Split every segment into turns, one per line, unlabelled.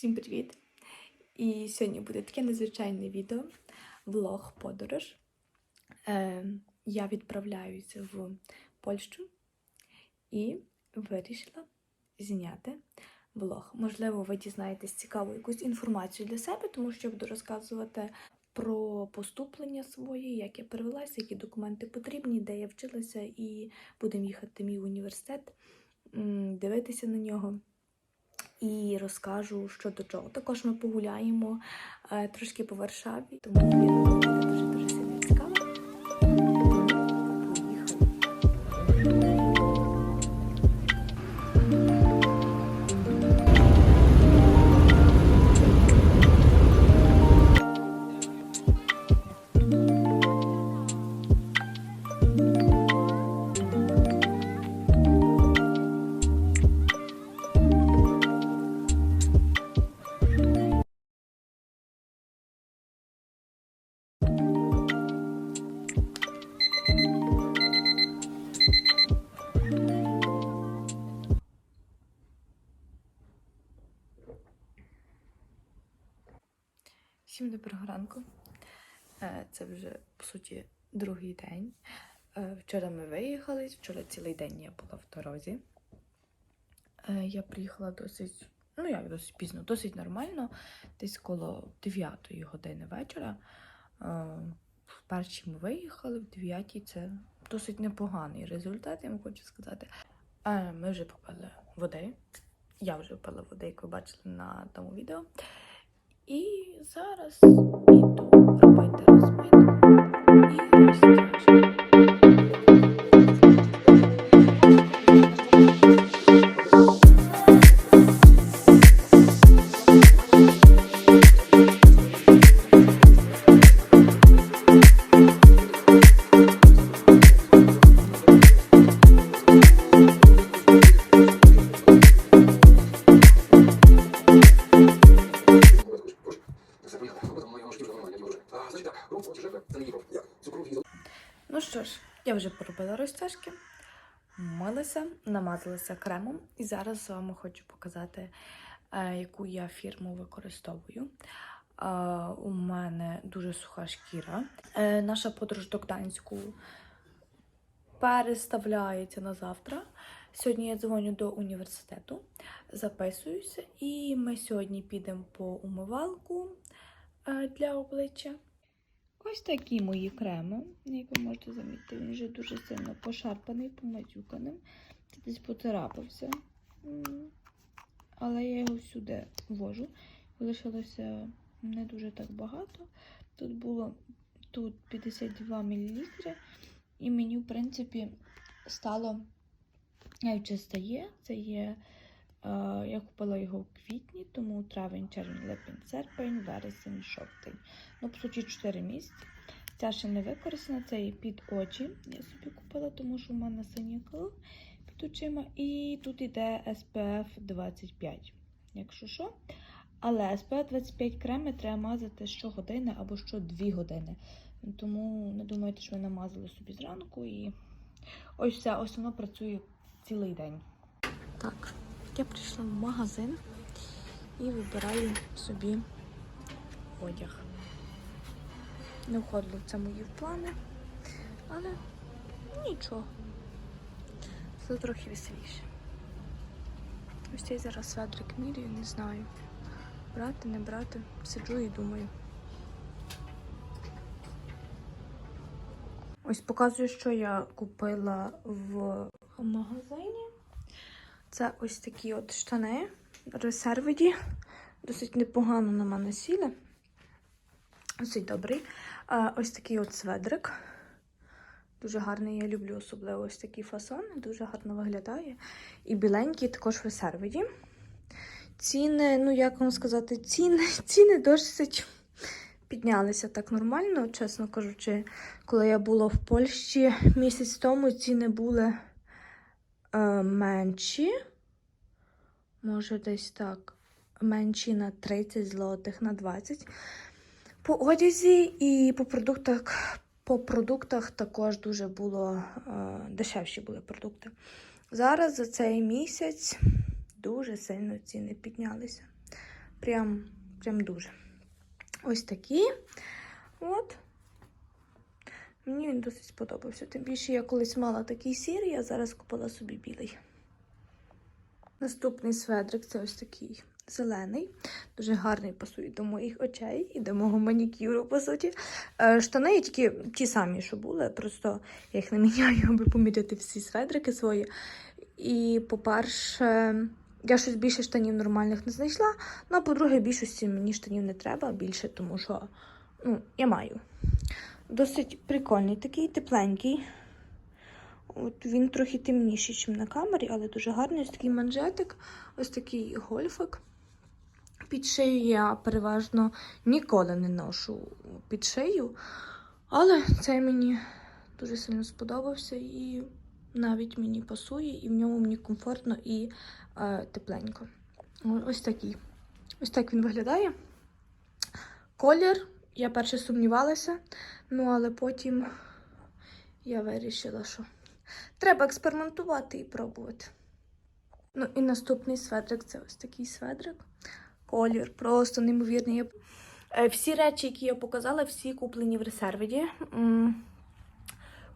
Всім привіт! І сьогодні буде таке незвичайне відео, влог подорож. Е, я відправляюся в Польщу і вирішила зняти влог. Можливо, ви дізнаєтесь цікаву якусь інформацію для себе, тому що я буду розказувати про поступлення своє, як я перевелася, які документи потрібні, де я вчилася, і будемо їхати в мій університет, дивитися на нього і розкажу, що до чого. Також ми погуляємо е, трошки по Варшаві, тому Всім доброго ранку. Е, Це вже по суті другий день. Е, Вчора ми виїхали, вчора цілий день я була в дорозі. Е, Я приїхала досить, ну як досить пізно, досить нормально, десь коло 9 години вечора. В першій ми виїхали, в 9 це досить непоганий результат, я вам хочу сказати. Ми вже попили води. Я вже пила води, як ви бачили на тому відео. І зараз іду робити розмитку і розтяжку. Я вже поробила розтяжки, милася, намазалася кремом, і зараз з вами хочу показати, е, яку я фірму використовую. Е, у мене дуже суха шкіра. Е, наша подорож до Гданську переставляється на завтра. Сьогодні я дзвоню до університету, записуюся, і ми сьогодні підемо по умивалку для обличчя. Ось такі мої креми, як ви можете замітити, він вже дуже сильно пошарпаний, поматюканим. Це десь поцарапався. Але я його сюди ввожу. Лишилося не дуже так багато. Тут було тут 52 мл, і мені, в принципі, стало навіть чисто є. Це є. Е, Я купила його в квітні, тому травень, червень, липень, серпень, вересень, жовтень. Ну, по суті, 4 місяці. Ця ще не використана, це і під очі. Я собі купила, тому що в мене синій кров під очима. І тут йде SPF 25, якщо що. Але SPF 25 креми треба мазати щогодини або що 2 години. Тому не думайте, що ви намазали собі зранку. І ось все, ось працює цілий день. Так, я прийшла в магазин і вибираю собі одяг. Не входило це мої плани, але нічого. Це трохи веселіше. Ось цей зараз сведрик міряю, не знаю. Брати, не брати. Сиджу і думаю. Ось показую, що я купила в магазині. Це ось такі от штани резервіді. Досить непогано на мене сіли. Досить добрий. Ось такий от сведрик. Дуже гарний, я люблю особливо ось такі фасони, дуже гарно виглядає. І біленький також в сервіді. Ціни, ну як вам сказати, ціни, ціни досить піднялися так нормально, чесно кажучи. Коли я була в Польщі місяць тому, ціни були менші. Може, десь так. Менші на 30 злотих, на 20 по одязі і по продуктах. По продуктах також дуже було е, дешевші були продукти. Зараз за цей місяць дуже сильно ціни піднялися. Прям, прям дуже. Ось такі. От. Мені він досить сподобався. Тим більше я колись мала такий сірий, а зараз купила собі білий. Наступний сведрик це ось такий зелений. Дуже гарний пасує до моїх очей і до мого манікюру, по суті. Е, Штани є тільки ті самі, що були, просто я їх не міняю, аби поміряти всі сведрики свої. І, по-перше, я щось більше штанів нормальних не знайшла. Ну, а по-друге, більшості мені штанів не треба більше, тому що ну, я маю. Досить прикольний, такий тепленький. От він трохи темніший, ніж на камері, але дуже гарний. Ось такий манжетик, ось такий гольфик. Під шию я переважно ніколи не ношу під шию. Але цей мені дуже сильно сподобався і навіть мені пасує, і в ньому мені комфортно і е, тепленько. Ось такий. Ось так він виглядає. Колір. Я перше сумнівалася, ну але потім я вирішила, що треба експериментувати і пробувати. Ну і наступний сведрик це ось такий сведрик. Колір просто неймовірний. Е, Всі речі, які я показала, всі куплені в ресервіді.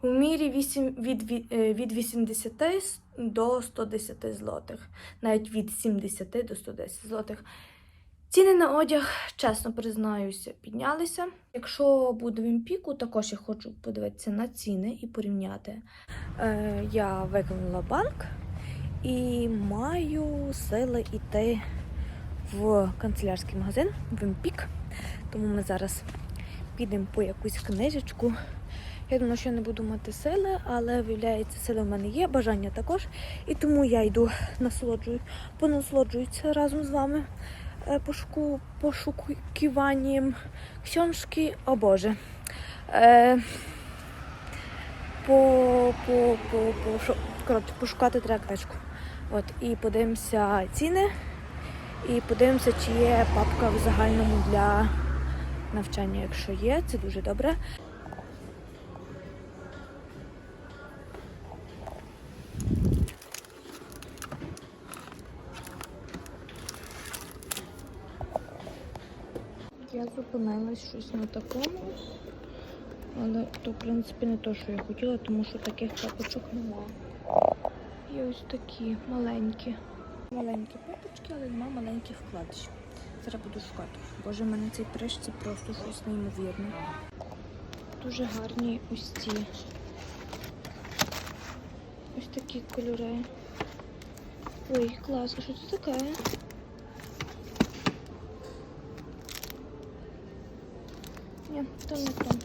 У мірі 8, від, е, від 80 до 110 злотих. Навіть від 70 до 110 злотих. Ціни на одяг, чесно признаюся, піднялися. Якщо буде в імпіку, також я хочу подивитися на ціни і порівняти. Е, я виконала банк і маю сили йти в канцелярський магазин в імпік. Тому ми зараз підемо по якусь книжечку. Я думаю, що я не буду мати сили, але виявляється, сили в мене є, бажання також. І тому я йду насолоджую, понасолоджуюся разом з вами пошуку, пошукуванням książki, о Боже. Е, по, по, по, по, шо- коротше, пошукати треба. От, і подивимося ціни, і подивимося, чи є папка в загальному для навчання. Якщо є, це дуже добре. Я зупинилась щось на такому. Але то, в принципі, не те, що я хотіла, тому що таких папочок немає. Є ось такі маленькі. Маленькі папочки, але немає маленьких вкладишів. Зараз буду шукати. Боже, в мене цей прищ це просто щось неймовірне. Дуже гарні ось ці. Ось такі кольори. Ой, клас, а що це таке? Ні, то не то.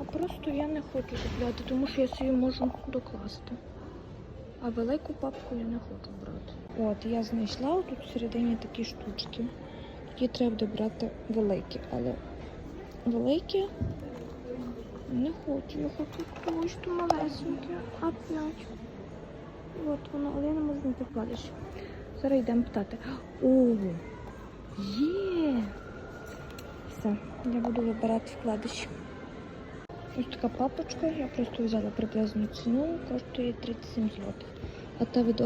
А просто я не хочу купляти, тому що я собі можу докласти. А велику папку я не хочу брати. От, я знайшла тут всередині такі штучки. Які треба буде брати великі, але великі не хочу. Я хочу когось то малесеньке. Опять. От воно, але я не можу знайти вкладиш. Зараз йдемо питати. О, Є! Все, я буду вибирати вкладиші. Ось така папочка, я просто взяла приблизну ціну, коштує 37 злотих. А та від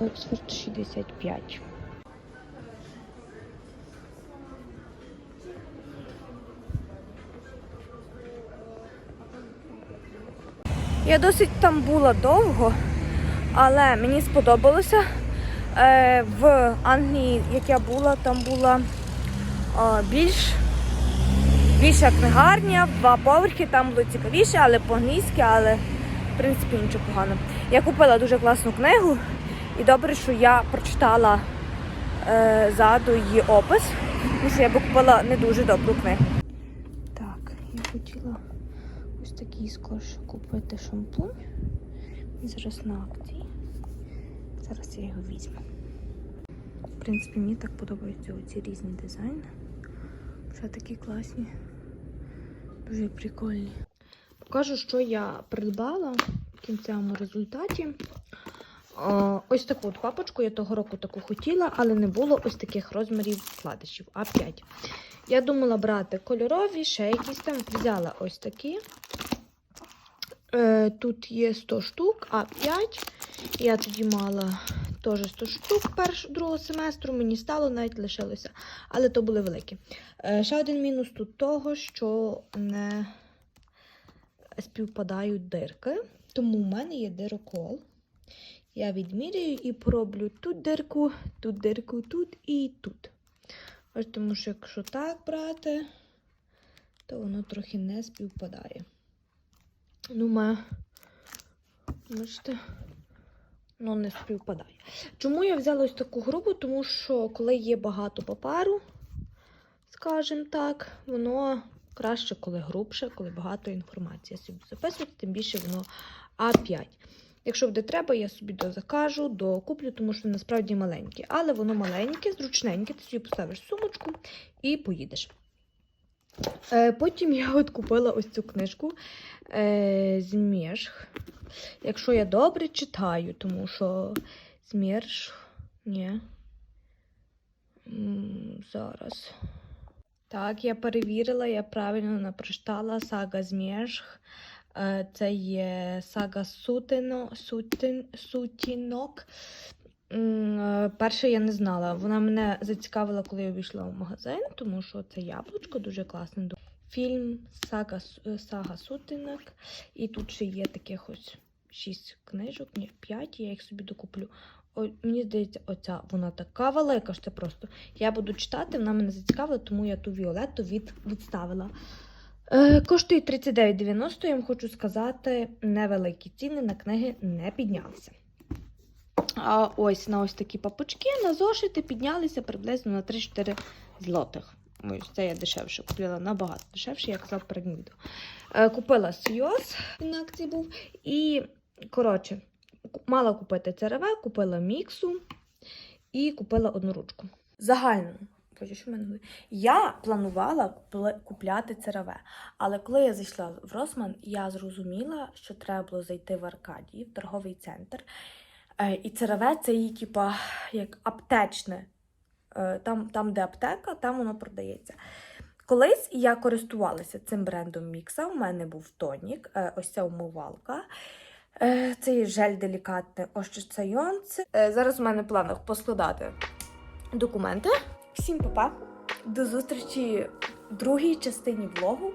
Оксфорд 65. Я досить там була довго, але мені сподобалося. Е, в Англії, як я була, там була більш більша книгарня, два поверхи, там було цікавіше, але по-англійськи, але в принципі нічого поганого. Я купила дуже класну книгу, і добре, що я прочитала е, ззаду її опис, тому що я би купила не дуже добру книгу. Так, я хотіла ось такий скорше купити шампунь. Зараз на. Зараз я його візьму. В принципі, мені так подобаються оці різні дизайни. Вже такі класні, дуже прикольні. Покажу, що я придбала в кінцевому результаті. Ось таку от папочку я того року таку хотіла, але не було ось таких розмірів вкладишів А5. Я думала брати кольорові, ще якісь там. Взяла ось такі. Е, тут є 100 штук, А5. Я тоді мала Теж 100 штук першого другого семестру мені стало, навіть лишилося. Але то були великі. Е, ще один мінус тут того, що не співпадають дирки. Тому в мене є дирокол. Я відміряю і пороблю тут дирку, тут дирку, тут і тут. Ось тому що якщо так брати, то воно трохи не співпадає. Ну, ма, бачите, воно не співпадає. Чому я взяла ось таку грубу? Тому що коли є багато паперу, скажімо так, воно краще, коли грубше, коли багато інформації Я собі записувати, тим більше воно А5. Якщо буде треба, я собі дозакажу, докуплю, тому що насправді маленьке. Але воно маленьке, зручненьке, ти собі поставиш сумочку і поїдеш. Е, потім я от купила ось цю книжку е, Змєшх. Якщо я добре читаю, тому що Змєшх. Ні. Зараз. Так, я перевірила, я правильно напрочитала сага Змєшх. Е, Це є сага Сутино, Сутин, Сутінок. Е, Перше я не знала. Вона мене зацікавила, коли я увійшла в магазин, тому що це яблучко дуже класне. Фільм Сага, е, Сага Сутинок. І тут ще є таких ось шість книжок, ні, п'ять, я їх собі докуплю. О, мені здається, оця вона така велика, що це просто. Я буду читати, вона мене зацікавила, тому я ту Віолетту від, відставила. Е, коштує 39,90, я вам хочу сказати, невеликі ціни на книги не піднялися. А ось на ось такі папочки, на зошити піднялися приблизно на 3-4 злотих. Ось це я дешевше купила набагато дешевше, я казав перед відео. Е, купила Сйоз, на акції був. І, коротше, мала купити ЦРВ, купила міксу і купила одну ручку. Загально. Я планувала купляти ЦРВ, але коли я зайшла в Росман, я зрозуміла, що треба було зайти в Аркадії, в торговий центр. Е, І ЦРВ це її, типа, як аптечне. Е, Там, там, де аптека, там воно продається. Колись я користувалася цим брендом Мікса. У мене був тонік, е, ось ця умивалка. Е, Це є жель делікатний ощущайонц. Зараз у мене в планах поскладати документи. Всім па-па! До зустрічі в другій частині влогу.